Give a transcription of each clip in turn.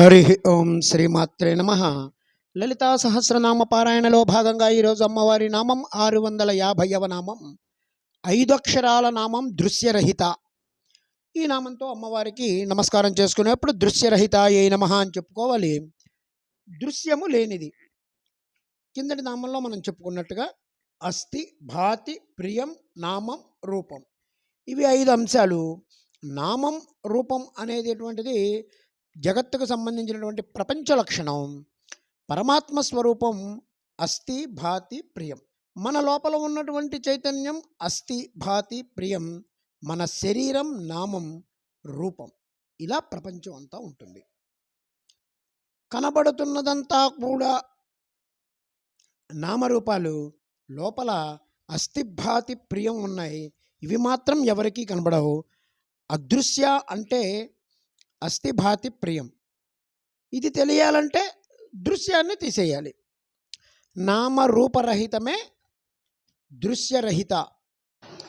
హరి ఓం శ్రీమాత్రే నమ. లలితా సహస్రనామ పారాయణలో భాగంగా ఈరోజు అమ్మవారి నామం ఆరు వందల యాభైవ నామం. ఐదు అక్షరాల నామం దృశ్యరహిత. ఈ నామంతో అమ్మవారికి నమస్కారం చేసుకునేప్పుడు దృశ్యరహిత ఏ నమ అని చెప్పుకోవాలి. దృశ్యము లేనిది. కిందటి నామంలో మనం చెప్పుకున్నట్టుగా అస్థి భాతి ప్రియం నామం రూపం. ఇవి ఐదు అంశాలు. నామం రూపం అనేటటువంటిది జగత్తుకు సంబంధించినటువంటి ప్రపంచ లక్షణం పరమాత్మ స్వరూపం అస్థి భాతి ప్రియం. మన లోపల ఉన్నటువంటి చైతన్యం అస్థి భాతి ప్రియం మన శరీరం నామం రూపం. ఇలా ప్రపంచం అంతా ఉంటుంది. కనబడుతున్నదంతా కూడా నామరూపాలు. లోపల అస్థిభాతి ప్రియం ఉన్నాయి. ఇవి మాత్రం ఎవరికీ కనబడవు. అదృశ్య అంటే అస్థిభాతి ప్రియం. ఇది తెలియాలంటే దృశ్యాన్ని తీసేయాలి. నామరూపరహితమే దృశ్యరహిత.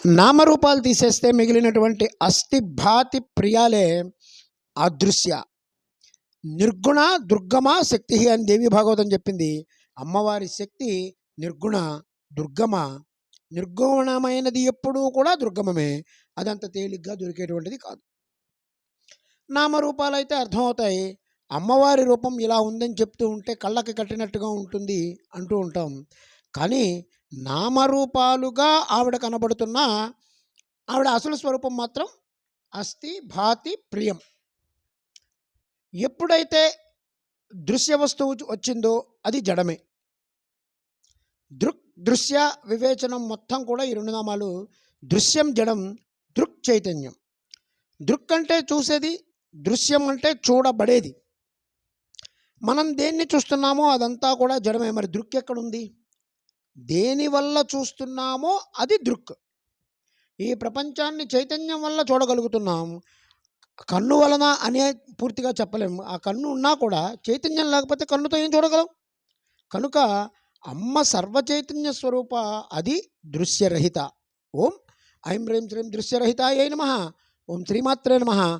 నామరూపాలు తీసేస్తే మిగిలినటువంటి అస్థిభాతి ప్రియాలే అదృశ్య. నిర్గుణ దుర్గమ శక్తి అని దేవి భాగవతం చెప్పింది. అమ్మవారి శక్తి నిర్గుణ దుర్గమ. నిర్గుణమైనది ఎప్పుడూ కూడా దుర్గమమే. అదంత తేలిగ్గా దొరికేటువంటిది కాదు. నామరూపాలు అయితే అర్థమవుతాయి. అమ్మవారి రూపం ఇలా ఉందని చెప్తూ ఉంటే కళ్ళకి కట్టినట్టుగా ఉంటుంది అంటూ ఉంటాం. కానీ నామరూపాలుగా ఆవిడ కనబడుతున్న ఆవిడ అసలు స్వరూపం మాత్రం అస్థి భాతి ప్రియం. ఎప్పుడైతే దృశ్య వస్తువు వచ్చిందో అది జడమే. దృక్ దృశ్య వివేచనం మొత్తం కూడా ఈ రెండు నామాలు దృశ్యం జడం దృక్ చైతన్యం. దృక్ అంటే చూసేది దృశ్యం అంటే చూడబడేది. మనం దేన్ని చూస్తున్నామో అదంతా కూడా జడమే. మరి దృక్ ఎక్కడుంది? దేని వల్ల చూస్తున్నామో అది దృక్. ఈ ప్రపంచాన్ని చైతన్యం వల్ల చూడగలుగుతున్నాం. కన్ను వలన అనే పూర్తిగా చెప్పలేము ఆ కన్ను ఉన్నా కూడా చైతన్యం లేకపోతే కన్నుతో ఏం చూడగలం? కనుక అమ్మ సర్వచైతన్య స్వరూప అది దృశ్యరహిత. ఓం ఐం హ్రీం శ్రీం దృశ్యరహిత ఏ నమ. ఓం శ్రీమాత్రే నమ.